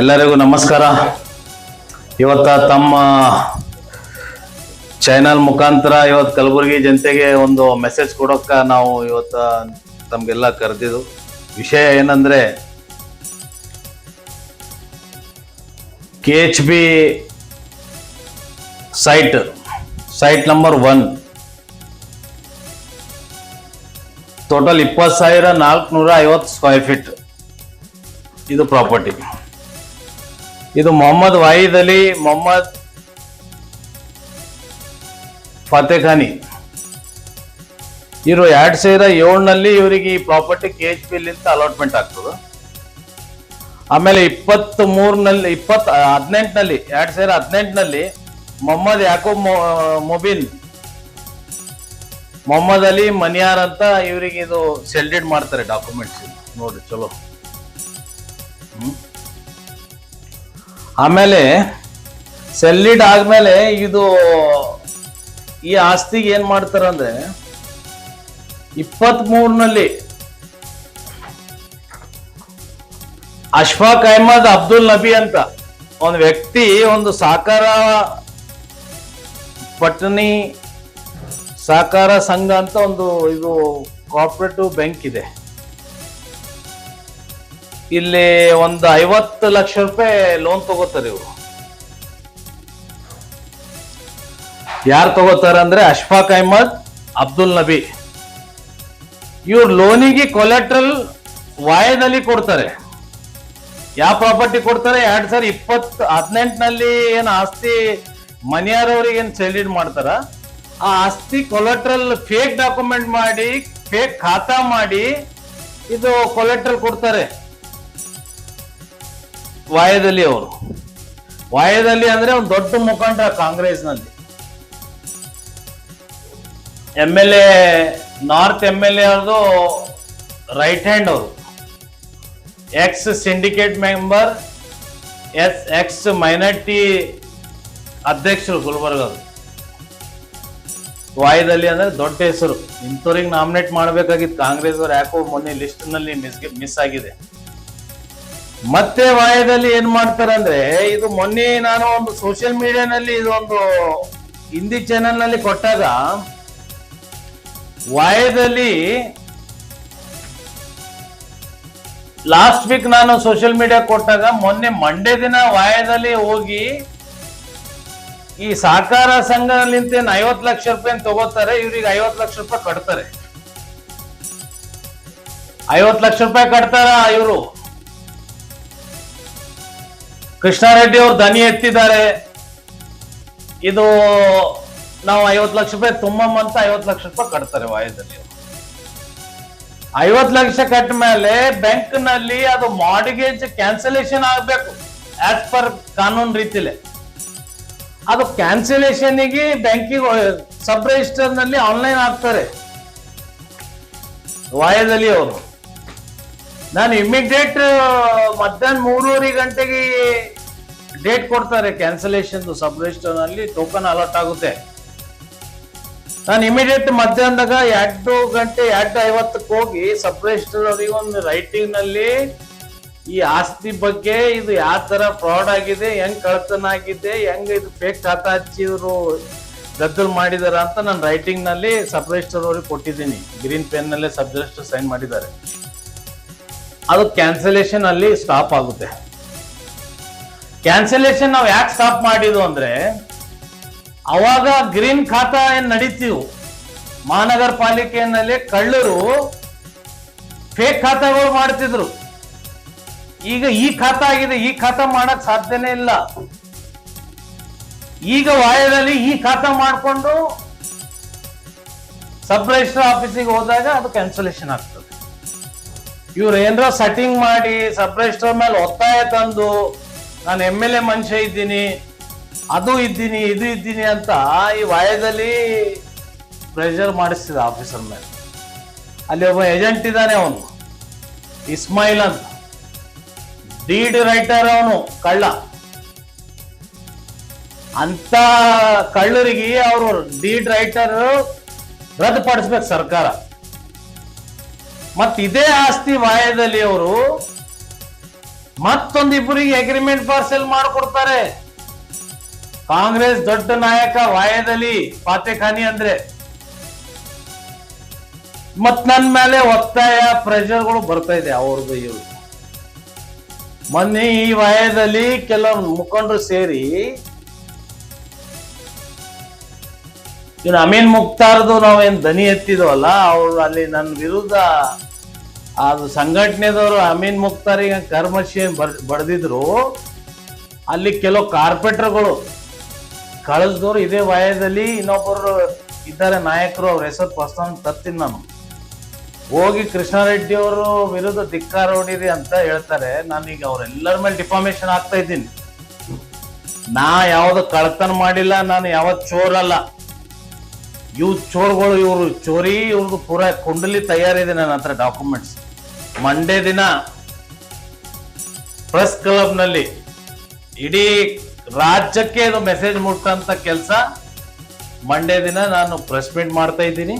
ಎಲ್ಲರಿಗೂ ನಮಸ್ಕಾರ. ಇವತ್ತ ತಮ್ಮ ಚಾನಲ್ ಮುಖಾಂತರ ಇವತ್ತು ಕಲಬುರಗಿ ಜನತೆಗೆ ಒಂದು ಮೆಸೇಜ್ ಕೊಡೋಕೆ ನಾವು ಇವತ್ತ ತಮ್ಗೆಲ್ಲ ಕರೆದಿದ್ದು. ವಿಷಯ ಏನಂದ್ರೆ K H B site site number one total ಇಪ್ಪತ್ತು ಸಾವಿರ ನಾಲ್ಕುನೂರ ಐವತ್ತು ಸ್ಕ್ವೇರ್ ಫೀಟ್ ಇದು ಪ್ರಾಪರ್ಟಿ ಇದು ಮೊಹಮ್ಮದ್ ವಾಹಿದ್ ಅಲಿ, ಮೊಹಮ್ಮದ್ ಫತೇಖಾನಿ ಇವರು ಎರಡ್ ಸಾವಿರ ಏಳಿನಲ್ಲಿ ಇವರಿಗೆ ಈ ಪ್ರಾಪರ್ಟಿ ಕೆ ಎಚ್ ಪಿ ಅಂತ ಅಲಾಟ್ಮೆಂಟ್ ಆಗ್ತದೆ. ಆಮೇಲೆ ಇಪ್ಪತ್ತ್ ಮೂರ್ನಲ್ಲಿ ಇಪ್ಪತ್ ಹದಿನೆಂಟನಲ್ಲಿ, ಎರಡ್ ಸಾವಿರ ಹದಿನೆಂಟನಲ್ಲಿ ಮೊಹಮ್ಮದ್ ಯಾಕೂಬ್ ಮೊಬಿನ್, ಮೊಹಮ್ಮದ್ ಅಲಿ ಮನಿಯಾರ್ ಅಂತ ಇವರಿಗೆ ಇದು ಸೆಲ್ಡೆಡ್ ಮಾಡ್ತಾರೆ ಡಾಕ್ಯುಮೆಂಟ್ಸ್ ನೋಡಿ, ಚಲೋ. ಹ್ಮ್. ಆಮೇಲೆ ಸೆಲ್ಲಿಡ್ ಆದ್ಮೇಲೆ ಇದು ಈ ಆಸ್ತಿಗೆ ಏನ್ ಮಾಡ್ತಾರ ಅಂದ್ರೆ ಇಪ್ಪತ್ತ್ ಮೂರ್ನಲ್ಲಿ ಅಶ್ಫಾಕ್ ಅಹಮದ್ ಅಬ್ದುಲ್ ನಬಿ ಅಂತ ಒಂದು ವ್ಯಕ್ತಿ, ಒಂದು ಸಾಕಾರ ಪಟ್ಟಣಿ ಸಹಕಾರ ಸಂಘ ಅಂತ ಒಂದು ಇದು ಕೋಆಪರೇಟಿವ್ ಬ್ಯಾಂಕ್ ಇದೆ. ಇಲ್ಲಿ ಒಂದು ಐವತ್ತು ಲಕ್ಷ ರೂಪಾಯಿ ಲೋನ್ ತಗೋತಾರೆ ಇವರು. ಯಾರು ತಗೋತಾರೆ ಅಂದ್ರೆ ಅಶ್ಫಾಕ್ ಅಹಮದ್, ಅಬ್ದುಲ್ ನಬಿ. ಇವ್ರು ಲೋನಿಗೆ ಕೊಲೆಟ್ರಲ್ ವಾಯದಲ್ಲಿ ಕೊಡ್ತಾರೆ. ಯಾವ ಪ್ರಾಪರ್ಟಿ ಕೊಡ್ತಾರೆ? ಎರಡ್ ಸಾವಿರ ಇಪ್ಪತ್ ಹದಿನೆಂಟನಲ್ಲಿ ಏನು ಆಸ್ತಿ ಮನೆಯವರವ್ರಿಗೆ ಏನು ಸೆಲಿಡ್ ಮಾಡ್ತಾರ? ಆ ಆಸ್ತಿ ಕೊಲೆಟ್ರಲ್ ಫೇಕ್ ಡಾಕ್ಯುಮೆಂಟ್ ಮಾಡಿ ಫೇಕ್ ಖಾತಾ ಮಾಡಿ ಇದು ಕೊಲೆಟ್ರಲ್ ಕೊಡ್ತಾರೆ. ವಾಯದಲ್ಲಿ ಅವರು. ವಾಯದಲ್ಲಿ ಅಂದ್ರೆ ಒಂದು ದೊಡ್ಡ ಮುಖಂಡ ಕಾಂಗ್ರೆಸ್ನಲ್ಲಿ. M L A, north M L A ಅವ್ರದ್ದು ರೈಟ್ ಹ್ಯಾಂಡ್ ಅವರು. Ex syndicate member, S ex minority ಅಧ್ಯಕ್ಷರು ಗುಲ್ಬರ್ಗರು ವಾಯದಲ್ಲಿ ಅಂದ್ರೆ ದೊಡ್ಡ ಹೆಸರು. ಇಂಥವ್ರಿಗೆ ನಾಮಿನೇಟ್ ಮಾಡಬೇಕಾಗಿತ್ತು. ಕಾಂಗ್ರೆಸ್ ಅವ್ರು ಯಾಕೋ ಮೊನ್ನೆ ಲಿಸ್ಟ್ನಲ್ಲಿ ಮಿಸ್ ಮಿಸ್ ಆಗಿದೆ. ಮತ್ತೆ ವಾಯದಲ್ಲಿ ಏನ್ ಮಾಡ್ತಾರೆ ಅಂದ್ರೆ ಇದು ಮೊನ್ನೆ ನಾನು ಒಂದು ಸೋಷಿಯಲ್ ಮೀಡಿಯಾನಲ್ಲಿ ಇದೊಂದು ಹಿಂದಿ ಚಾನೆಲ್ನಲ್ಲಿ ಕೊಟ್ಟಾಗ, ವಾಯದಲ್ಲಿ ಲಾಸ್ಟ್ ವೀಕ್ ನಾನು ಸೋಷಿಯಲ್ ಮೀಡಿಯಾ ಕೊಟ್ಟಾಗ, ಮೊನ್ನೆ ಮಂಡ್ಯ ದಿನ ವಾಯದಲ್ಲಿ ಹೋಗಿ, ಈ ಸಹಕಾರ ಸಂಘಲಿಂತ ಐವತ್ತು ಲಕ್ಷ ರೂಪಾಯಿ ತಗೋತಾರೆ, ಇವ್ರಿಗೆ ಐವತ್ತು ಲಕ್ಷ ರೂಪಾಯಿ ಕಟ್ತಾರೆ. ಐವತ್ತು ಲಕ್ಷ ರೂಪಾಯಿ ಕಟ್ತಾರ ಇವರು? ಕೃಷ್ಣಾರೆಡ್ಡಿ ಅವ್ರು ದನಿ ಎತ್ತಿದ್ದಾರೆ. ಇದು ನಾವು ಐವತ್ತು ಲಕ್ಷ ರೂಪಾಯಿ ತುಂಬಮ್ಮಂತ ಐವತ್ತು ಲಕ್ಷ ರೂಪಾಯಿ ಕಟ್ತಾರೆ ವಾಯದಲ್ಲಿ ಐವತ್ತು ಲಕ್ಷ ಕಟ್ಟ ಮೇಲೆ ಬ್ಯಾಂಕ್ನಲ್ಲಿ ಅದು ಮಾಡಿಗೇಜ್ ಕ್ಯಾನ್ಸಲೇಷನ್ ಆಗ್ಬೇಕು ಆಸ್ ಪರ್ ಕಾನೂನು ರೀತಿಲೆ. ಅದು ಕ್ಯಾನ್ಸಲೇಷನ್ಗೆ ಬ್ಯಾಂಕಿಗೆ ಸಬ್ ರಿಜಿಸ್ಟರ್ನಲ್ಲಿ ಆನ್ಲೈನ್ ಆಗ್ತಾರೆ ವಾಯದಲ್ಲಿ ಅವರು. ನಾನು ಇಮಿಡಿಯೇಟ್ ಮಧ್ಯಾಹ್ನ ಮೂರುವರೆ ಗಂಟೆಗೆ ಡೇಟ್ ಕೊಡ್ತಾರೆ ಕ್ಯಾನ್ಸಲೇಷನ್ ಸಬ್ ರಿಜಿಸ್ಟರ್ನಲ್ಲಿ ಟೋಕನ್ ಅಲರ್ಟ್ ಆಗುತ್ತೆ. ನಾನು ಇಮಿಡಿಯೇಟ್ ಮಧ್ಯಾಹ್ನದಾಗ ಎರಡು ಗಂಟೆ, ಎರಡು ಐವತ್ತಕ್ಕೆ ಹೋಗಿ ಸಬ್ ರಿಜಿಸ್ಟರ್ ಅವರಿಗೆ ಒಂದು ರೈಟಿಂಗ್ನಲ್ಲಿ ಈ ಆಸ್ತಿ ಬಗ್ಗೆ, ಇದು ಯಾವ ತರ ಫ್ರಾಡ್ ಆಗಿದೆ, ಹೆಂಗ್ ಕಳತನ ಆಗಿದೆ, ಹೆಂಗ್ ಇದು ಫೇಕ್ ಖಾತಾ ಹಚ್ಚಿದ್ರು, ಗದ್ದಲ್ ಮಾಡಿದಾರ ಅಂತ ನಾನು ರೈಟಿಂಗ್ನಲ್ಲಿ ಸಬ್ ರಿಜಿಸ್ಟರ್ ಅವ್ರಿಗೆ ಕೊಟ್ಟಿದ್ದೀನಿ. ಗ್ರೀನ್ ಪೆನ್ ನಲ್ಲೇ ಸಬ್ ರಿಜಿಸ್ಟರ್ ಸೈನ್ ಮಾಡಿದ್ದಾರೆ. ಅದು ಕ್ಯಾನ್ಸಲೇಷನ್ ಅಲ್ಲಿ ಸ್ಟಾಪ್ ಆಗುತ್ತೆ. ಕ್ಯಾನ್ಸಲೇಷನ್ ನಾವು ಯಾಕೆ ಸ್ಟಾಪ್ ಮಾಡಿದ್ವು ಅಂದ್ರೆ, ಅವಾಗ ಗ್ರೀನ್ ಖಾತಾ ಏನ್ ನಡೀತೀವು ಮಹಾನಗರ ಪಾಲಿಕೆಯಲ್ಲಿ ಕಳ್ಳರು ಫೇಕ್ ಖಾತಾಗಳು ಮಾಡ್ತಿದ್ರು. ಈಗ ಈ ಖಾತಾ ಆಗಿದೆ, ಈ ಖಾತಾ ಮಾಡಕ್ ಸಾಧ್ಯನೇ ಇಲ್ಲ. ಈಗ ವಾಯದಲ್ಲಿ ಈ ಖಾತಾ ಮಾಡಿಕೊಂಡು ಸಬ್ ರಿಜಿಸ್ಟರ್ ಆಫೀಸಿಗೆ ಹೋದಾಗ ಅದು ಕ್ಯಾನ್ಸಲೇಷನ್ ಆಗ್ತದೆ. ಇವ್ರು ಏನರ ಸೆಟ್ಟಿಂಗ್ ಮಾಡಿ ಸಬ್ ರಿಜಿಸ್ಟರ್ ಮೇಲೆ ಒತ್ತಾಯ ತಂದು ನಾನು ಎಂ ಎಲ್ ಎ ಮನುಷ್ಯ ಇದ್ದೀನಿ, ಅದು ಇದ್ದೀನಿ, ಇದು ಇದ್ದೀನಿ ಅಂತ ಈ ವಾಯದಲ್ಲಿ ಪ್ರೆಷರ್ ಮಾಡಿಸ್ತಿದ್ದ ಆಫೀಸರ್ ಮೇಲೆ. ಅಲ್ಲಿ ಒಬ್ಬ ಏಜೆಂಟ್ ಇದ್ದಾನೆ ಅವನು ಇಸ್ಮಾಯಿಲ್ ಅಂತ. ಡೀಡ್ ರೈಟರ್ ಅವನು, ಕಳ್ಳ. ಅಂತ ಕಳ್ಳರಿಗೆ ಅವರು ಡೀಡ್ ರೈಟರ್ ರದ್ದುಪಡಿಸ್ಬೇಕು ಸರ್ಕಾರ. ಮತ್ತಿದೇ ಆಸ್ತಿ ವಾಯದಲ್ಲಿ ಅವರು ಮತ್ತೊಂದಿಬ್ಬರಿಗೆ ಅಗ್ರಿಮೆಂಟ್ ಪಾರ್ಸೆಲ್ ಮಾಡಿಕೊಡ್ತಾರೆ. ಕಾಂಗ್ರೆಸ್ ದೊಡ್ಡ ನಾಯಕ ವಾಯದಲ್ಲಿ ಪಾತೆಖಾನಿ ಅಂದ್ರೆ. ಮತ್ ನನ್ ಮೇಲೆ ಒತ್ತಾಯ ಪ್ರೆಷರ್ಗಳು ಬರ್ತಾ ಇದೆ ಅವ್ರದ್ದು ಇವ್ರು. ಮೊನ್ನೆ ಈ ವಯದಲ್ಲಿ ಕೆಲವ್ ಮುಖಂಡರು ಸೇರಿ ಇನ್ನು ಅಮೀನ್ ಮುಕ್ತಾರ್ದು ನಾವೇನ್ ದನಿ ಎತ್ತಿದ್ವಲ್ಲ, ಅವ್ರು ಅಲ್ಲಿ ನನ್ನ ವಿರುದ್ಧ ಅದು ಸಂಘಟನೆದವರು ಅಮೀನ್ ಮುಕ್ತಾರಿಗೆ ಕರ್ಮಶಿ ಬರ್ ಬಡ್ದಿದ್ರು, ಅಲ್ಲಿ ಕೆಲವು ಕಾರ್ಪೆಟ್ರ್ಗಳು ಕಳಿಸ್ದವ್ರು ಇದೇ ವಯದಲ್ಲಿ ಇನ್ನೊಬ್ಬರು ಇದ್ದಾರೆ ನಾಯಕರು, ಅವ್ರ ಹೆಸರು ಪ್ರಸ್ತಾನ ತರ್ತೀನಿ ನಾನು. ಹೋಗಿ ಕೃಷ್ಣಾರೆಡ್ಡಿ ಅವರು ವಿರುದ್ಧ ಧಿಕ್ಕಾರ ಹೊಡೀರಿ ಅಂತ ಹೇಳ್ತಾರೆ. ನಾನೀಗ ಅವರೆಲ್ಲರ ಮೇಲೆ ಡಿಫಾಮೇಶನ್ ಆಗ್ತಾ ಇದ್ದೀನಿ. ನಾ ಯಾವ್ದು ಕಳ್ತನ ಮಾಡಿಲ್ಲ, ನಾನು ಯಾವತ್ತು ಚೋರಲ್ಲ. ಇವ್ ಚೋರ್ಗಳು ಇವರು ಚೋರಿ ಇವ್ರದ್ದು ಪೂರಾ ಕುಂಡಲಿ ತಯಾರಿದೆ ನನ್ನ ಹತ್ರ ಡಾಕ್ಯುಮೆಂಟ್ಸ್ ಮಂಡೇ ದಿನ ಪ್ರೆಸ್ ಕ್ಲಬ್ನಲ್ಲಿ ಇಡೀ ರಾಜ್ಯಕ್ಕೆ ಇದು ಮೆಸೇಜ್ ಮುಟ್ಟಂತ ಕೆಲಸ. ಮಂಡೇ ದಿನ ನಾನು ಪ್ರೆಸ್ ಮೀಟ್ ಮಾಡ್ತಾ ಇದ್ದೀನಿ.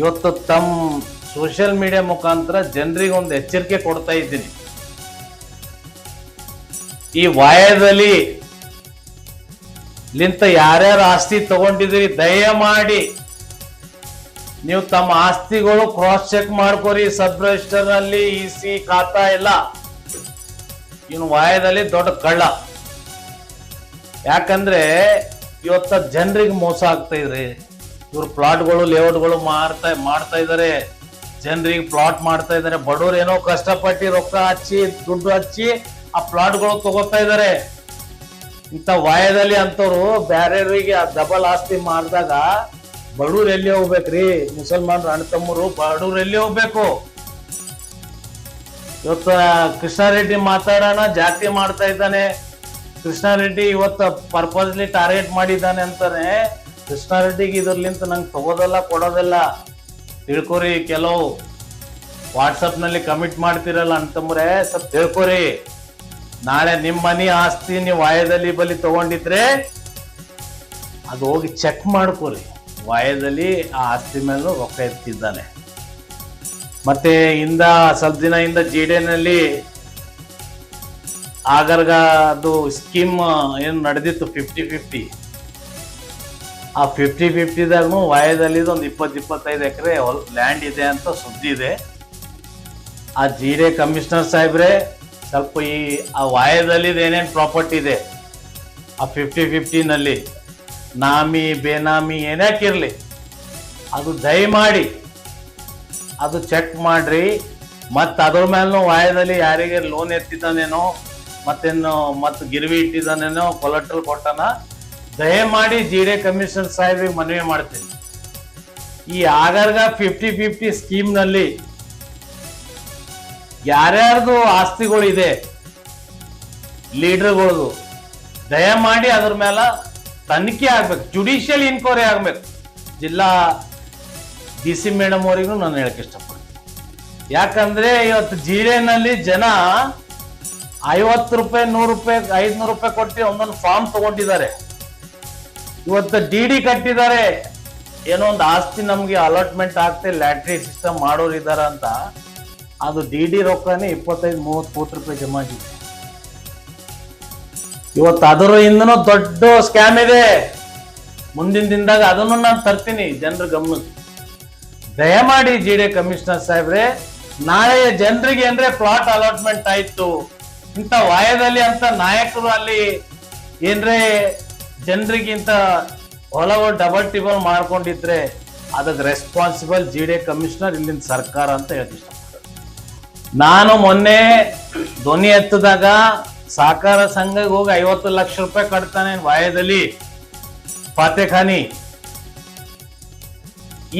ಇವತ್ತು ತಮ್ಮ ಸೋಷಿಯಲ್ ಮೀಡಿಯಾ ಮುಖಾಂತರ ಜನರಿಗೆ ಒಂದು ಎಚ್ಚರಿಕೆ ಕೊಡ್ತಾ ಇದ್ದೀನಿ. ಈ ವಾಯದಲ್ಲಿ ಲಿಂತ ಯಾರ್ಯಾರು ಆಸ್ತಿ ತಗೊಂಡಿದ್ರಿ ದಯಮಾಡಿ ನೀವು ತಮ್ಮ ಆಸ್ತಿಗಳು ಕ್ರಾಸ್ ಚೆಕ್ ಮಾಡ್ಕೊರಿ ಸಬ್ ರಿಜಿಸ್ಟರ್ನಲ್ಲಿ ಇ ಸಿ ಖಾತಾ ಇಲ್ಲ. ಇನ್ನು ವಾಯದಲ್ಲಿ ದೊಡ್ಡ ಕಳ್ಳ. ಯಾಕಂದ್ರೆ ಇವತ್ತ ಜನರಿಗೆ ಮೋಸ ಆಗ್ತಾ ಇದ್ರಿ. ಇವ್ರು ಪ್ಲಾಟ್ಗಳು ಲೇಔಟ್ಗಳು ಮಾರ್ತಾ, ಮಾಡ್ತಾ ಇದಾರೆ. ಜನರಿಗೆ ಪ್ಲಾಟ್ ಮಾಡ್ತಾ ಇದ್ದಾರೆ ಬಡವ್ರು ಏನೋ ಕಷ್ಟಪಟ್ಟು ರೊಕ್ಕ ಹಚ್ಚಿ, ದುಡ್ಡು ಹಚ್ಚಿ ಆ ಪ್ಲಾಟ್ಗಳು ತಗೋತಾ ಇದ್ದಾರೆ ಇಂಥ ವಾಯದಲ್ಲಿ ಅಂತವ್ರು ಆ ಡಬಲ್ ಆಸ್ತಿ ಮಾಡಿದಾಗ ಬಡವ್ರು ಎಲ್ಲಿ ಹೋಗ್ಬೇಕ್ರಿ? ಮುಸಲ್ಮಾನ್ ಅಣ್ಣ ತಮ್ಮರು, ಬಡೂರ್ ಎಲ್ಲಿ ಹೋಗ್ಬೇಕು? ಇವತ್ತು ಕೃಷ್ಣಾರೆಡ್ಡಿ ಮಾತಾಡೋಣ, ಜಾತಿ ಮಾಡ್ತಾ ಇದ್ದಾನೆ. ಕೃಷ್ಣಾರೆಡ್ಡಿ ಇವತ್ತು ಪರ್ಪಸ್ಲಿ ಟಾರ್ಗೆಟ್ ಮಾಡಿದ್ದಾನೆ ಅಂತಾನೆ. ಕೃಷ್ಣಾರೆಡ್ಡಿಗೆ ಇದರ್ಲಿಂತ ನಂಗೆ ತಗೋದಲ್ಲ, ಕೊಡೋದಲ್ಲ. ತಿಳ್ಕೊರಿ ಕೆಲವು. ವಾಟ್ಸಪ್ನಲ್ಲಿ ಕಮಿಟ್ ಮಾಡ್ತಿರಲ್ಲ ಅಂತಂದ್ರೆ ಸ್ವಲ್ಪ ತಿಳ್ಕೊರಿ. ನಾಳೆ ನಿಮ್ಮ ಮನೆ ಆಸ್ತಿ, ನೀವು ವಾಯದಲ್ಲಿ ಬಲಿ ತಗೊಂಡಿದ್ರೆ, ಅದು ಹೋಗಿ ಚೆಕ್ ಮಾಡ್ಕೊರಿ. ವಾಯದಲ್ಲಿ ಆ ಆಸ್ತಿ ಮೇಲೂ ರೊಕ್ಕ ಎತ್ತಿದ್ದಾನೆ. ಮತ್ತೆ ಇಂದ ಸ್ವಲ್ಪ ದಿನ ಇಂದ ಜಿ ನಲ್ಲಿ ಆಗರ್ಗ ಅದು ಸ್ಕೀಮ್ ಏನು ನಡೆದಿತ್ತು ಫಿಫ್ಟಿ ಫಿಫ್ಟಿ. ಆ ಫಿಫ್ಟಿ ಫಿಫ್ಟಿದಾಗೂ ವಯದಲ್ಲಿ ಒಂದು ಇಪ್ಪತ್ತು ಇಪ್ಪತ್ತೈದು ಎಕರೆ ಲ್ಯಾಂಡ್ ಇದೆ ಅಂತ ಸುದ್ದಿ ಇದೆ. ಆ ಜಿಡೆ ಕಮಿಷನರ್ ಸಾಹೇಬ್ರೆ ಸ್ವಲ್ಪ ಈ ಆ ವಾಯದಲ್ಲಿ ಏನೇನು ಪ್ರಾಪರ್ಟಿ ಇದೆ ಆ ಫಿಫ್ಟಿ ಫಿಫ್ಟಿನಲ್ಲಿ ನಾಮಿ ಬೇನಾಮಿ ಏನ್ಯಾಕಿರ್ಲಿ ಅದು ದಯಮಾಡಿ, ಅದು ಚೆಕ್ ಮಾಡ್ರಿ. ಮತ್ತು ಅದ್ರ ಮೇಲೂ ವಾಯದಲ್ಲಿ ಯಾರಿಗೆ ಲೋನ್ ಎತ್ತಿದ್ದಾನೇನೋ, ಮತ್ತೇನು ಮತ್ತು ಗಿರ್ವಿ ಇಟ್ಟಿದ್ದಾನೇನೋ ಕೊಲೆಟ್ರಲ್ ಕೊಟ್ಟನ, ದಯಮಾಡಿ ಜಿ ಡಿ ಕಮಿಷನರ್ ಸಾಹೇಬಿಗೆ ಮನವಿ ಮಾಡ್ತೀನಿ. ಈ ಆಗರ್ಗ ಫಿಫ್ಟಿ ಫಿಫ್ಟಿ ಸ್ಕೀಮ್ನಲ್ಲಿ ಯಾರ್ಯಾರ್ದು ಆಸ್ತಿಗಳಿದೆ, ಲೀಡರ್ಗಳದು, ದಯಮಾಡಿ ಅದ್ರ ಮೇಲೆ ತನಿಖೆ ಆಗ್ಬೇಕು ಜುಡಿಷಿಯಲ್ ಇನ್ಕ್ವೈರಿ ಆಗ್ಬೇಕು. ಜಿಲ್ಲಾ ಡಿ ಸಿ ಮೇಡಮ್ ಅವರಿಗೂ ನಾನು ಹೇಳಕ್ ಇಷ್ಟಪಡ್ತೀನಿ. ಯಾಕಂದ್ರೆ ಇವತ್ತು ಜಿಲ್ಲೆನಲ್ಲಿ ಜನ ಐವತ್ತು ರೂಪಾಯಿ, ನೂರು ರೂಪಾಯಿ, ಐದ್ನೂರು ರೂಪಾಯಿ ಕೊಟ್ಟು ಒಂದೊಂದು ಫಾರ್ಮ್ ತಗೊಂಡಿದ್ದಾರೆ. ಇವತ್ತು ಡಿ ಡಿ ಕಟ್ಟಿದ್ದಾರೆ. ಏನೋ ಒಂದು ಆಸ್ತಿ ನಮಗೆ ಅಲಾಟ್ಮೆಂಟ್ ಆಗ್ತದೆ ಲ್ಯಾಟ್ರಿ ಸಿಸ್ಟಮ್ ಮಾಡೋರು ಅಂತ. ಅದು ಡಿ ಡಿ ರೊಕ್ಕನೇ ಇಪ್ಪತ್ತೈದು, ಮೂವತ್ತು ಕೋಟಿ ರೂಪಾಯಿ ಜಮಾ ಆಗಿದೆ. ಇವತ್ತು ಅದರ ಹಿಂದನು ದೊಡ್ಡ ಸ್ಕ್ಯಾಮ್ ಇದೆ. ಮುಂದಿನ ದಿನದಾಗ ಅದನ್ನು ನಾನು ತರ್ತೀನಿ ಜನರ ಗಮನಕ್ಕೆ ದಯಮಾಡಿ ಜಿ ಡಿ ಕಮಿಷನರ್ ಸಾಹೇಬ್ರೆ ನಾಳೆ ಜನರಿಗೆ ಅಂದ್ರೆ ಪ್ಲಾಟ್ ಅಲಾಟ್ಮೆಂಟ್ ಆಯ್ತು. ಇಂಥ ವಾಯದಲ್ಲಿ ಅಂತ ನಾಯಕರು ಅಲ್ಲಿ ಏನ್ರೆ ಜನರಿಗಿಂತ ಹೊಲವು ಡಬಲ್ ಟಿಬಲ್ ಮಾಡ್ಕೊಂಡಿದ್ರೆ ಅದಕ್ಕೆ ರೆಸ್ಪಾನ್ಸಿಬಲ್ ಜಿ ಡಿ ಕಮಿಷನರ್ ಇಲ್ಲಿನ ಸರ್ಕಾರ ಅಂತ ಹೇಳ್ತಿಷ್ಟ ನಾನು ಮೊನ್ನೆ ಧ್ವನಿ ಎತ್ತದಾಗ ಸಹಕಾರ ಸಂಘಕ್ಕೆ ಹೋಗಿ ಐವತ್ತು ಲಕ್ಷ ರೂಪಾಯಿ ಕಟ್ತಾನೆ ವಾಯದಲ್ಲಿ? ಫಾತೆಖಾನಿ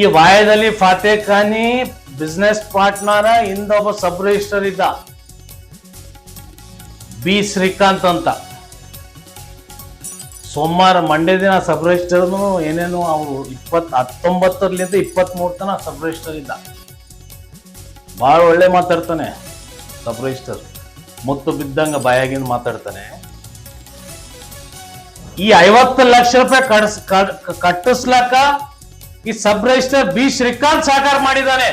ಈ ವಾಯದಲ್ಲಿ ಫಾತೆಖಾನಿ ಬಿಸ್ನೆಸ್ ಪಾರ್ಟ್ನರ ಒಬ್ಬ ಸಬ್ ರಿಜಿಸ್ಟರ್ ಇದ್ದ. ಬಿ ಶ್ರೀಕಾಂತ್ ಅಂತ. ಸೋಮವಾರ ಮಂಡ್ಯ ದಿನ ಸಬ್ ರಿಜಿಸ್ಟರ್ನು ಏನೇನು ಅವರು ಇಪ್ಪತ್ ಹತ್ತೊಂಬತ್ತರಲ್ಲಿಂದ ಇಪ್ಪತ್ತ್ ಮೂರು ತನ ಸಬ್ ರಿಜಿಸ್ಟರ್ ಇದ್ದ. ಭಾಳ ಒಳ್ಳೆ ಮಾತಾಡ್ತಾನೆ ಸಬ್ ರಿಜಿಸ್ಟರ್ ಮುತ್ತು ಬಿದ್ದಂಗ ಬಾಯಾಗಿಂದ ಮಾತಾಡ್ತಾನೆ. ಈ ಐವತ್ತು ಲಕ್ಷ ರೂಪಾಯಿ ಕಟ್ಸ್ ಕಟ್ಟಿಸ್ಲಾಕ ಈ ಸಬ್ ರಿಜಿಸ್ಟರ್ ಬಿ ಶ್ರೀಕಾಂತ್ ಸಾಕಾರ ಮಾಡಿದ್ದಾನೆ.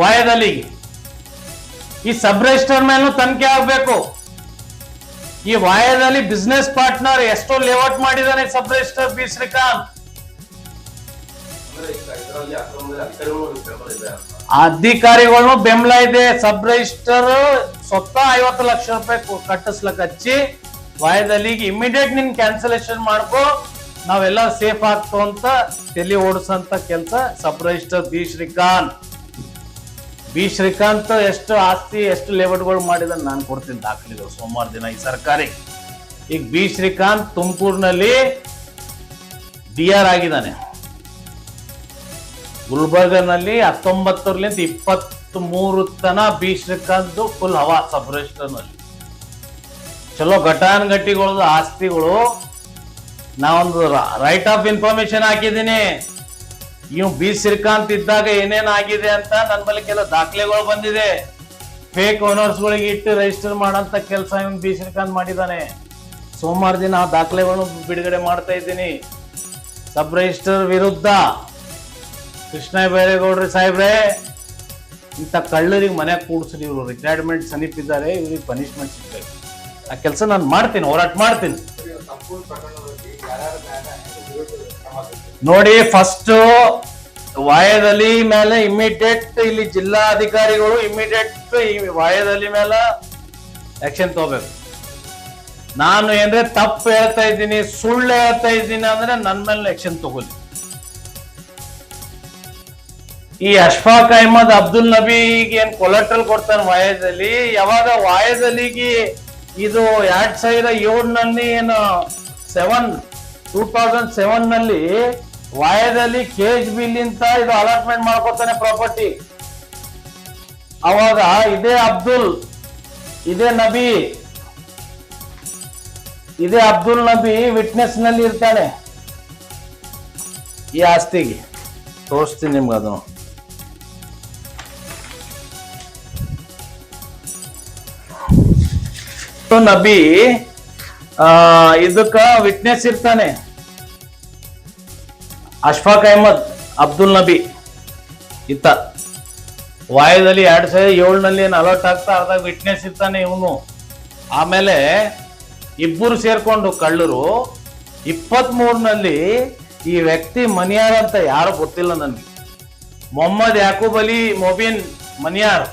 ವಾಯದಲ್ಲಿ. ಈ ಸಬ್ ರಿಜಿಸ್ಟರ್ ಮೇಲೂ ತನಿಖೆ ಆಗ್ಬೇಕು. ಈ ವಾಯದಲ್ಲಿ ಬಿಸ್ನೆಸ್ ಪಾರ್ಟ್ನರ್ ಎಷ್ಟೋ ಲೇಔಟ್ ಮಾಡಿದಾನೆ ಸಬ್ ರಿಜಿಸ್ಟರ್ ಬಿ ಶ್ರೀಕಾಂತ್. ಅಧಿಕಾರಿಗಳು ಬೆಂಬಲ ಇದೆ. ಸಬ್ ರಿಜಿಸ್ಟರ್ ಸ್ವತಃ ಐವತ್ತು ಲಕ್ಷ ರೂಪಾಯಿ ಕಟ್ಟಿಸ್ಲಕ್ ಹಚ್ಚಿ ವಾಯದಲ್ಲಿ ಇಮಿಡಿಯೇಟ್ ನಿನ್ ಕ್ಯಾನ್ಸಲೇಷನ್ ಮಾಡ್ಕೋ. ನಾವೆಲ್ಲ ಸೇಫ್ ಆಗ್ತು ಅಂತ ತೆಲಿ ಓಡಿಸಂತ ಕೆಲಸ sub register B Srikanth. B Srikanth ಎಷ್ಟು ಆಸ್ತಿ, ಎಷ್ಟು ಲೇಔಟ್ಗಳು ಮಾಡಿದ ನಾನು ಕೊಡ್ತೀನಿ ದಾಖಲೆಗಳು ಸೋಮವಾರ ದಿನ ಈ ಸರ್ಕಾರಿ ಈಗ ಬಿ ಶ್ರೀಕಾಂತ್ ತುಮಕೂರಿನಲ್ಲಿ ಡಿ ಆರ್ ಆಗಿದ್ದಾನೆ. ಗುಲ್ಬರ್ಗನಲ್ಲಿ ಹತ್ತೊಂಬತ್ತರಲಿಂದ ಇಪ್ಪತ್ತ್ ಮೂರು ತನ ಬಿ ಶ್ರೀಕಾಂತ್ ಫುಲ್ ಹವಾ ಸಬ್ ರಿಜಿಸ್ಟರ್ನಲ್ಲಿ ಚಲೋ ಘಟಾನುಘಟಿಗಳದ್ದು ಆಸ್ತಿಗಳು. ನಾವೊಂದು ರೈಟ್ ಆಫ್ ಇನ್ಫಾರ್ಮೇಶನ್ ಹಾಕಿದ್ದೀನಿ. ಇವ್ ಬಿ ಶ್ರೀಕಾಂತ್ ಇದ್ದಾಗ ಏನೇನ್ ಆಗಿದೆ ಅಂತ ನನ್ನ ಬಳಿ ಕೆಲವು ದಾಖಲೆಗಳು ಬಂದಿದೆ. ಫೇಕ್ ಓನರ್ಸ್ಗಳಿಗೆ ಇಟ್ಟು ರಿಜಿಸ್ಟರ್ ಮಾಡೋಂಥ ಕೆಲಸ ಬಿ ಶ್ರೀಕಾಂತ್ ಮಾಡಿದ್ದಾನೆ ಸೋಮವಾರ ದಿನ ಆ ದಾಖಲೆಗಳನ್ನು ಬಿಡುಗಡೆ ಮಾಡ್ತಾ ಇದ್ದೀನಿ. ಸಬ್ ರಿಜಿಸ್ಟರ್ ವಿರುದ್ಧ. ಕೃಷ್ಣ ಬೈರೇಗೌಡ್ರಿ ಸಾಹೇಬ್ರೆ, ಇಂಥ ಕಳ್ಳರಿಗೆ ಮನೆ ಕೂಡ್ಸ್ರಿ, ಇವರು ರಿಟೈರ್ಮೆಂಟ್ ಸಮೀಪಿದ್ದಾರೆ, ಇವ್ರಿಗೆ ಪನಿಷ್ಮೆಂಟ್ ಸಿಗ್ಬೇಕು ಆ ಕೆಲಸ ನಾನು ಮಾಡ್ತೀನಿ, ಹೋರಾಟ ಮಾಡ್ತೀನಿ? ನೋಡಿ ಫಸ್ಟ್ ವಾಯದಲ್ಲಿ ಮೇಲೆ ಇಮಿಡಿಯೇಟ್ ಇಲ್ಲಿ ಜಿಲ್ಲಾಧಿಕಾರಿಗಳು ಇಮಿಡಿಯೇಟ್ ಈ ವಾಯದಲ್ಲಿ ಮೇಲೆ ಆಕ್ಷನ್ ತಗೋಬೇಕು. ನಾನು ಏನ್ರೆ ತಪ್ಪು ಹೇಳ್ತಾ ಇದ್ದೀನಿ, ಸುಳ್ಳು ಹೇಳ್ತಾ ಇದ್ದೀನಿ ಅಂದ್ರೆ ನನ್ನ ಮೇಲೆ ಆಕ್ಷನ್ ತಗೊಳ್ಳಿ ಈ ಅಶ್ಫಾಕ್ ಅಹಮದ್ ಅಬ್ದುಲ್ ನಬಿಗೆ ಏನ್ ಕೊಲೆಟ್ರಲ್ ಕೊಡ್ತಾನೆ ವಾಯದಲ್ಲಿ? ಯಾವಾಗ ವಾಯದಲ್ಲಿಗೆ ಇದು ಎರಡ್ ಸಾವಿರದ ಏಳ್ನಲ್ಲಿ ಏನು ಸೆವೆನ್ ಟೂ ತೌಸಂಡ್ ಸೆವೆನ್ನಲ್ಲಿ ವಾಯದಲ್ಲಿ ಕೇಜ್ ಬಿಲ್ ಅಂತ ಇದು ಅಲಾಟ್ಮೆಂಟ್ ಮಾಡ್ಕೊತಾನೆ ಪ್ರಾಪರ್ಟಿ ಅವಾಗ ಇದೇ ಅಬ್ದುಲ್, ಇದೇ ನಬಿ, ಇದೇ ಅಬ್ದುಲ್ ನಬಿ ವಿಟ್ನೆಸ್ನಲ್ಲಿ ಇರ್ತಾನೆ ಈ ಆಸ್ತಿಗೆ. ತೋರಿಸ್ತೀನಿ ನಿಮ್ಗೆ ಅದು ನಬಿ ಆ, ಇದಕ್ಕ ವಿಟ್ನೆಸ್ ಇರ್ತಾನೆ. ಅಶ್ಫಾಕ್ ಅಹಮದ್, ಅಬ್ದುಲ್ ನಬಿ ಇತ್ತ. ವಾಯದಲ್ಲಿ ಎರಡ್ ಸಾವಿರದ ಏಳ್ನಲ್ಲಿ ಏನು ಅಲರ್ಟ್ ಆಗ್ತಾ ಅರ್ಧ ವಿಟ್ನೆಸ್ ಇರ್ತಾನೆ ಇವನು. ಆಮೇಲೆ ಇಬ್ಬರು ಸೇರ್ಕೊಂಡು ಕಳ್ಳರು ಇಪ್ಪತ್ತ್ ಮೂರ್ನಲ್ಲಿ ಈ ವ್ಯಕ್ತಿ ಮನಿಯಾರ್ ಅಂತ ಯಾರು ಗೊತ್ತಿಲ್ಲ ನನಗೆ. ಮೊಹಮ್ಮದ್ ಯಾಕೂಬ್ ಅಲಿ ಮೊಬಿನ್ ಮನಿಯಾರ್.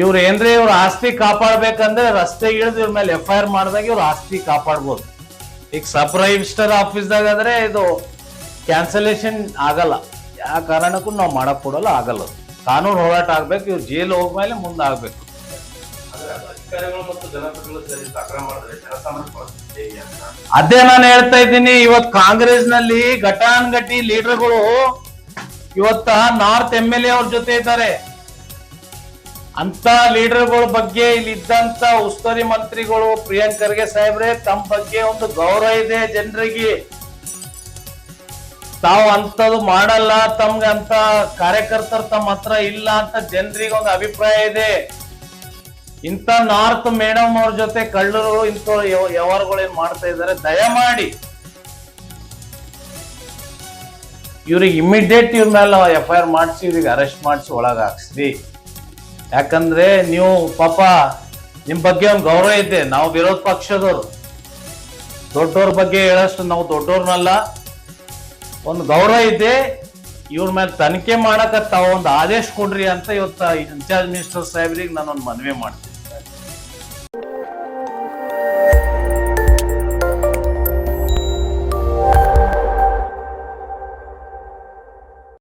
ಇವ್ರು ಏನ್ರಿ ಇವ್ರ ಆಸ್ತಿ ಕಾಪಾಡ್ಬೇಕಂದ್ರೆ ರಸ್ತೆ ಇಳಿದು ಇವ್ರ ಮೇಲೆ ಎಫ್ ಐ ಆರ್ ಮಾಡಿದಾಗ ಇವ್ರ ಆಸ್ತಿ ಕಾಪಾಡ್ಬೋದು. ಈಗ ಸಬ್ ರಿಜಿಸ್ಟರ್ ಆಫೀಸ್ದಾಗ ಆದ್ರೆ ಇದು ಕ್ಯಾನ್ಸಲೇಷನ್ ಆಗಲ್ಲ. ಯಾವ ಕಾರಣಕ್ಕೂ ನಾವು ಮಾಡಕ್ ಕೊಡಲ್ಲ ಆಗಲ್ಲ. ಕಾನೂನು ಹೋರಾಟ ಆಗ್ಬೇಕು ಇವ್ರು ಜೈಲು ಹೋಗ್ಮೇಲೆ ಮುಂದೆ ಆಗ್ಬೇಕು. ಅದೇ ನಾನು ಹೇಳ್ತಾ ಇದ್ದೀನಿ ಇವತ್ ಕಾಂಗ್ರೆಸ್ನಲ್ಲಿ ಘಟಾನ್ಘಟಿ ಲೀಡರ್ಗಳು ಇವತ್ತ ನಾರ್ತ್ ಎಂ ಎಲ್ ಎ ಅವ್ರ ಜೊತೆ ಇದ್ದಾರೆ. ಅಂತ ಲೀಡರ್ಗಳ ಬಗ್ಗೆ ಇಲ್ಲಿ ಇದ್ದಂತ ಉಸ್ತುವಾರಿ ಮಂತ್ರಿಗಳು ಪ್ರಿಯಾಂಕ್ ಖರ್ಗೆ ಸಾಹೇಬ್ರೆ, ತಮ್ಮ ಬಗ್ಗೆ ಒಂದು ಗೌರವ ಇದೆ ಜನರಿಗೆ. ತಾವು ಅಂತದು ಮಾಡಲ್ಲ, ತಮ್ಗೆ ಅಂತ ಕಾರ್ಯಕರ್ತರು ತಮ್ಮ ಹತ್ರ ಇಲ್ಲ ಅಂತ ಜನರಿಗೆ ಒಂದು ಅಭಿಪ್ರಾಯ ಇದೆ. ಇಂಥ ನಾರ್ತ್ ಮೇಡಮ್ ಅವ್ರ ಜೊತೆ ಕಳ್ಳರು ಇಂಥ ವ್ಯವಹಾರಗಳು ಏನ್ ಮಾಡ್ತಾ ಇದ್ದಾರೆ, ದಯಮಾಡಿ. ಇವ್ರಿಗೆ ಇಮಿಡಿಯೇಟ್ ಇವ್ರ ಮೇಲೆ ಎಫ್ ಐ ಆರ್ ಮಾಡಿಸಿ, ಇವ್ರಿಗೆ ಅರೆಸ್ಟ್ ಮಾಡಿಸಿ, ಒಳಗೆ ಯಾಕಂದ್ರೆ ನೀವು ಪಾಪ ನಿಮ್ ಬಗ್ಗೆ ಒಂದು ಗೌರವ ಇದೆ. ನಾವು ವಿರೋಧ ಪಕ್ಷದವ್ರು. ದೊಡ್ಡವ್ರ ಬಗ್ಗೆ ಹೇಳಷ್ಟು ನಾವು ದೊಡ್ಡವ್ರನ್ನಲ್ಲ. ಒಂದು ಗೌರವ ಇದೆ. ಇವ್ರ ಮೇಲೆ ತನಿಖೆ ಮಾಡಕ ತಾವು ಒಂದು ಆದೇಶ ಕೊಡ್ರಿ ಅಂತ ಇವತ್ತು ಇನ್ಚಾರ್ಜ್ ಮಿನಿಸ್ಟರ್ ಸಾಹೇಬ್ರಿಗೆ ನಾನು ಒಂದು ಮನವಿ ಮಾಡ್ತೀನಿ.